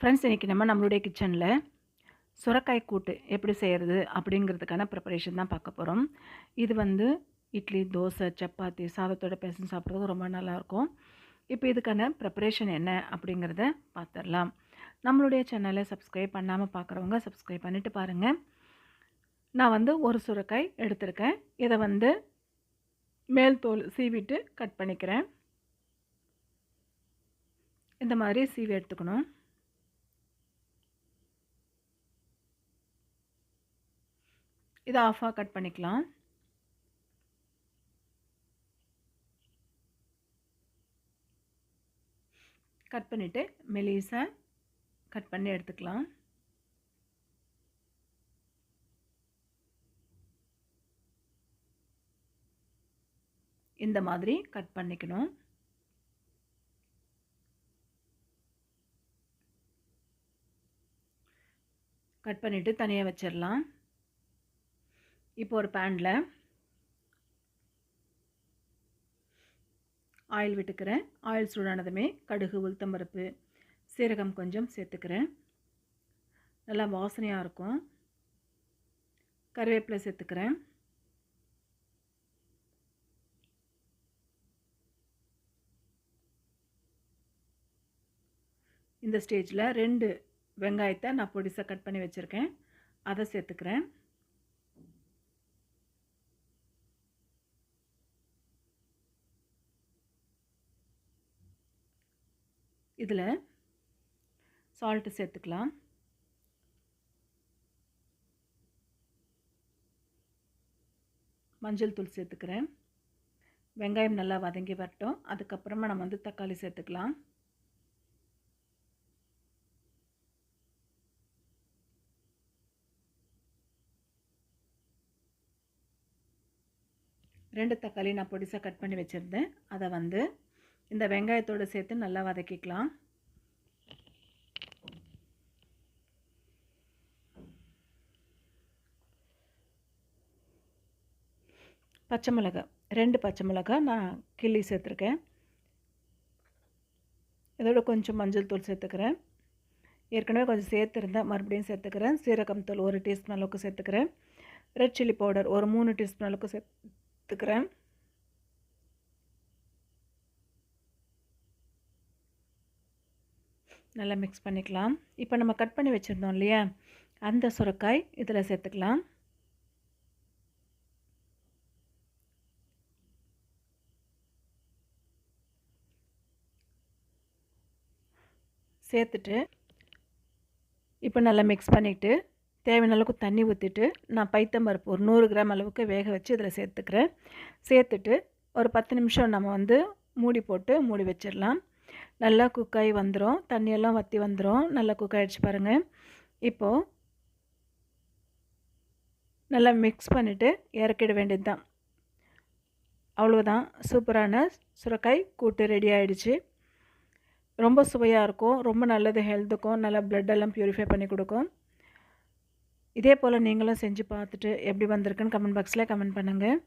Friends இன்றைக்கி நம்ம நம்மளுடைய கிச்சனில் சுரக்காய் கூட்டு எப்படி செய்கிறது அப்படிங்கிறதுக்கான ப்ரிப்பரேஷன் தான் பார்க்க போகிறோம் இது வந்து இட்லி தோசை சப்பாத்தி சாதத்தோட பேசன் சாப்பிட்றது ரொம்ப நல்லாயிருக்கும். இப்போ இதுக்கான ப்ரிப்பரேஷன் என்ன அப்படிங்கிறத பார்த்துடலாம் நம்மளுடைய சேனலை சப்ஸ்கிரைப் பண்ணாமல் பார்க்குறவங்க சப்ஸ்கிரைப் பண்ணிவிட்டு பாருங்கள் நான் வந்து ஒரு சுரக்காய் எடுத்திருக்கேன். இதை வந்து மேல் தோல் சீவிட்டு கட் பண்ணிக்கிறேன். இந்த மாதிரி சீவி எடுத்துக்கணும். இதை ஆஃபாக கட் பண்ணிக்கலாம். கட் பண்ணிவிட்டு மெலிசை கட் பண்ணி எடுத்துக்கலாம். இந்த மாதிரி கட் பண்ணிக்கணும். கட் பண்ணிவிட்டு தனியாக வச்சிடலாம் இப்போ ஒரு பேனில் ஆயில் விட்டுக்கிறேன். ஆயில் சூடானதுமே கடுகு உளுத்தம்பருப்பு சீரகம் கொஞ்சம் சேர்த்துக்கிறேன். நல்லா வாசனையாக இருக்கும். கருவேப்பிலை சேர்த்துக்கிறேன். இந்த ஸ்டேஜில் ரெண்டு வெங்காயத்தை நான் பொடிசாக கட் பண்ணி வச்சுருக்கேன். அதை சேர்த்துக்கிறேன். இதில் சால்ட்டு சேர்த்துக்கலாம். மஞ்சள் தூள் சேர்த்துக்கிறேன். வெங்காயம் நல்லா வதங்கி வரட்டும். அதுக்கப்புறமா நம்ம வந்து தக்காளி சேர்த்துக்கலாம். ரெண்டு தக்காளி நான் பொடிசாக கட் பண்ணி வச்சுருந்தேன். அதை வந்து இந்த வெங்காயத்தோடு சேர்த்து நல்லா வதக்கிக்கலாம். பச்சை மிளகாய் ரெண்டு பச்சை மிளகாய் நான் கிள்ளி சேர்த்துருக்கேன். இதோட கொஞ்சம் மஞ்சள் தூள் சேர்த்துக்கிறேன். ஏற்கனவே கொஞ்சம் சேர்த்துருந்தேன் மறுபடியும் சேர்த்துக்கிறேன். சீரகம் தூள் ஒரு டீஸ்பூன் அளவுக்கு சேர்த்துக்கிறேன். ரெட் சில்லி பவுடர் ஒரு மூணு டீஸ்பூன் அளவுக்கு சேர்த்துக்கிறேன். நல்லா மிக்ஸ் பண்ணிக்கலாம். இப்போ நம்ம கட் பண்ணி வச்சுருந்தோம் இல்லையா? அந்த சுரக்காய் இதில் சேர்த்துக்கலாம். சேர்த்துட்டு இப்போ நல்லா மிக்ஸ் பண்ணிவிட்டு தேவையான அளவுக்கு தண்ணி ஊற்றிட்டு நான் பைத்தம்பருப்பு ஒரு நூறு கிராம் அளவுக்கு வேக வச்சு இதில் சேர்த்துக்கிறேன். சேர்த்துட்டு ஒரு பத்து நிமிஷம் நம்ம வந்து மூடி போட்டு மூடி வச்சிடலாம். நல்லா குக்காகி வந்துடும் தண்ணியெல்லாம் வற்றி வந்துடும் நல்லா குக் ஆகிடுச்சு பாருங்கள் இப்போது நல்லா மிக்ஸ் பண்ணிவிட்டு இறக்கிட வேண்டியது தான் அவ்வளோதான் சூப்பரான சுரக்காய் கூட்டு ரெடி ஆகிடுச்சு ரொம்ப சுவையாக இருக்கும். ரொம்ப நல்லது ஹெல்த்துக்கும் நல்லா ப்ளட்டெல்லாம் ப்யூரிஃபை பண்ணி கொடுக்கும். இதே போல் நீங்களும் செஞ்சு பார்த்துட்டு எப்படி வந்திருக்குன்னு கமெண்ட் பாக்ஸில் கமெண்ட் பண்ணுங்கள்